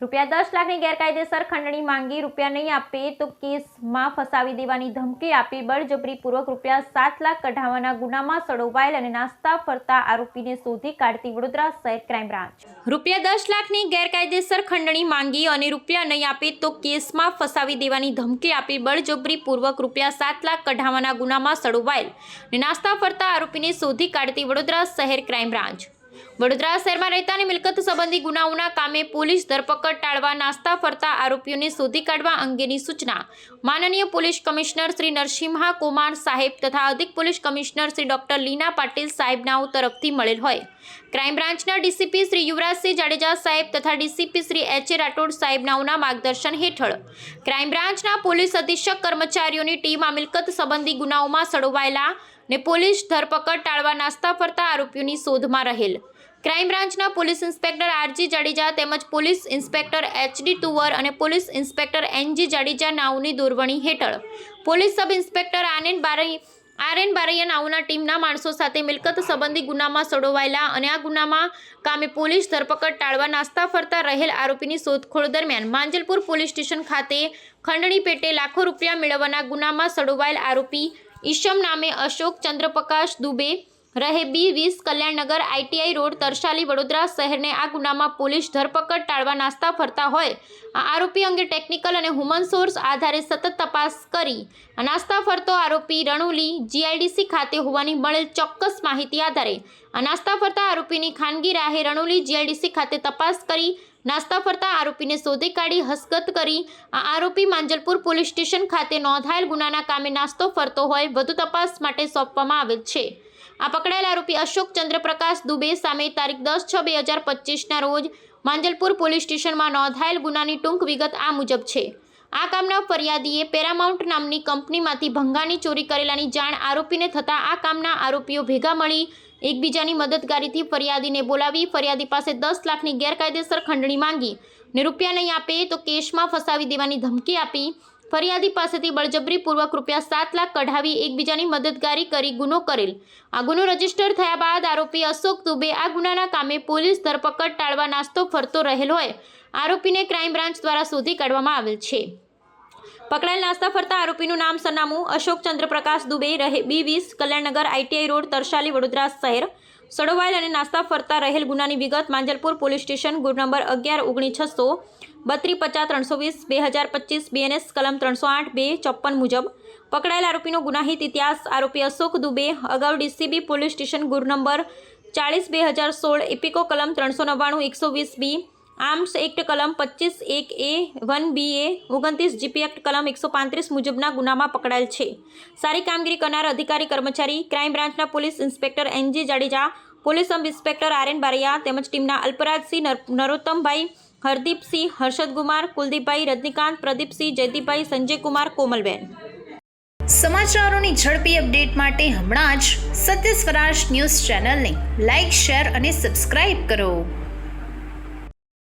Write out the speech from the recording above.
રૂપિયા દસ લાખની ગેરકાયદેસર ખંડણી માંગી રૂપિયા નહીં આપે તો કેસમાં ફસાવી દેવાની ધમકી આપી બળજબરીપૂર્વક રૂપિયા સાત લાખ કઢાવવાના ગુનામાં સડોવાયેલ અને નાસ્તા ફરતા આરોપીને શોધી કાઢતી વડોદરા શહેર ક્રાઇમ બ્રાન્ચ. રૂપિયા દસ લાખની ગેરકાયદેસર ખંડણી માંગી અને રૂપિયા નહીં આપે તો કેસમાં ફસાવી દેવાની ધમકી આપી બળજબરીપૂર્વક રૂપિયા સાત લાખ કઢાવવાના ગુનામાં સડોવાયેલ અને નાસ્તા ફરતા આરોપીને શોધી કાઢતી વડોદરા શહેર ક્રાઇમ બ્રાન્ચ. વડોદરા શહેરમાં રહેતાની મિલકત સંબંધી ગુનાઓના કામે પોલીસ ધરપકડ ટાળવા નાસ્તા ફરતા આરોપીઓને શોધી કાઢવા અંગેની સૂચના. માનનીય પોલીસ કમિશનર શ્રી નરસિંહા કુમાર સાહેબ તથા અધિક police commissioner Shri doctor Leena Patil સાહેબનાઓ તરફથી મળેલ હોય. ક્રાઇમ બ્રાન્ચના ડીસીપી શ્રી યુવરાજસિંહ જાડેજા સાહેબ તથા DCP Shri H A Rathod સાહેબનાઓના માર્ગદર્શન હેઠળ. ક્રાઇમ બ્રાન્ચના પોલીસ અધિક્ષક કર્મચારીઓની ટીમ આ મિલકત સંબંધી ગુનાઓમાં સડોવાયેલા ને પોલીસ ધરપકડ ટાળવા નાસ્તા ફરતા આરોપીઓની શોધમાં રહેલ. ક્રાઇમ બ્રાન્ચના પોલીસ ઇન્સ્પેક્ટર આરજી જાડેજા તેમજ પોલીસ ઇન્સ્પેક્ટર એચડી તુવર અને પોલીસ ઇન્સ્પેક્ટર એનજી જાડેજા નાઉની દોરવણી હેઠળ. Police sub inspector Anand Barai RN Baraiya નાઉના ટીમના માણસો સાથે મિલકત સંબંધી ગુનામાં સડોવાયેલા અને આ ગુનામાં કામે પોલીસ ધરપકડ ટાળવા નાસ્તા ફરતા રહેલ આરોપીની શોધખોળ દરમિયાન માંજલપુર પોલીસ સ્ટેશન ખાતે ખંડણી પેટે લાખો રૂપિયા મેળવવાના ગુનામાં સડોવાયેલ આરોપી ઈશમ નામે અશોક ચંદ્રપ્રકાશ દુબે રહે બી વીસ કલ્યાણનગર આઈટીઆઈ રોડ તરસાલી વડોદરા શહેરને આ ગુનામાં પોલીસ ધરપકડ ટાળવા નાસ્તા ફરતા હોય. આ આરોપી અંગે ટેકનિકલ અને હ્યુમન સોર્સ આધારે સતત તપાસ કરી. નાસ્તા ફરતો આરોપી રણુલી જીઆઈડીસી ખાતે હોવાની મળેલ ચોક્કસ માહિતી આધારે. આ નાસ્તા ફરતા આરોપીની ખાનગી રાહે રણુલી જીઆઈડીસી ખાતે તપાસ કરી. નાસ્તા ફરતા આરોપીને શોધી કાઢી હસ્તગત કરી. આ આરોપી માંજલપુર પોલીસ સ્ટેશન ખાતે નોંધાયેલ ગુનાના કામે નાસ્તો ફરતો હોય, વધુ તપાસ માટે સોંપવામાં આવેલ છે. આ પકડાયેલ આરોપી અશોક ચંદ્રપ્રકાશ દુબે સામે તારીખ દસ છ બે હજાર પચીસના રોજ માંજલપુર પોલીસ સ્ટેશનમાં નોંધાયેલ ગુનાની ટૂંક વિગત આ મુજબ છે. આ કામના ફરિયાદીએ પેરામાઉન્ટ નામની કંપનીમાંથી ભંગાની ચોરી કરેલાની જાણ આરોપીને થતાં આ કામના આરોપીઓ ભેગા મળી એકબીજાની મદદગારીથી ફરિયાદીને બોલાવી ફરિયાદી પાસે દસ લાખની ગેરકાયદેસર ખંડણી માંગી. ને રૂપિયા નહીં આપે તો કેસમાં ફસાવી દેવાની ધમકી આપી. ફરિયાદી પાસેથી બળજબરીપૂર્વક રૂપિયા સાત લાખ કઢાવી એકબીજાની મદદગારી કરી ગુનો કરેલ. આ ગુનો રજિસ્ટર થયા બાદ આરોપી અશોક દુબે આ ગુનાના કામે પોલીસ ધરપકડ ટાળવા નાસ્તો ફરતો રહેલ હોય. આરોપીને ક્રાઇમ બ્રાન્ચ દ્વારા શોધી કાઢવામાં આવેલ છે. પકડાયેલ નાસ્તા ફરતા આરોપીનું નામ સરનામું અશોક ચંદ્રપ્રકાશ દુબે રહે બી વીસ કલ્યાણનગર આઈટીઆઈ રોડ તરશાલી વડોદરા શહેર સડોવાયેલ અને નાસ્તા ફરતા રહેલ ગુનાની વિગત માંજલપુર પોલીસ સ્ટેશન ગુડ નંબર અગિયાર ઓગણીસ છસો બત્રી પચાસ ત્રણસો વીસ, બે હજાર પચીસ, બીએનએસ કલમ ત્રણસો આઠ, બે ચોપ્પન મુજબ પકડાયેલ આરોપીનો ગુનાહિત ઇતિહાસ, આરોપી અશોક દુબે, અગાઉ ડીસીબી પોલીસ સ્ટેશન ગુર નંબર ચાળીસ, બે હજાર સોળ, ઇપિકો કલમ ત્રણસો નવ્વાણું, એકસો વીસ બી આર્મ્સ એક્ટ કલમ પચીસ એક એ વન બી એ ઓગણત્રીસ જીપી એક્ટ કલમ એકસો પાંત્રીસ મુજબના ગુનામાં પકડાયેલ છે. સારી કામગીરી કરનાર અધિકારી કર્મચારી, ક્રાઇમ બ્રાન્ચના police inspector NG Jadeja, police sub inspector R N Baraiya તેમજ ટીમના અલ્પરાજસિંહ નર- નરોત્તમભાઈ, હરદીપસિંહ, હર્ષદકુમાર, કુલદીપભાઈ રજનીકાંત, પ્રદીપસિંહ જયદીપભાઈ, સંજયકુમાર, કોમલબેન. સમાચારોની ઝડપી અપડેટ માટે હમણાં જ સત્ય સ્વરાજ ન્યૂઝ ચેનલને લાઇક, શેર અને સબસ્ક્રાઇબ કરો.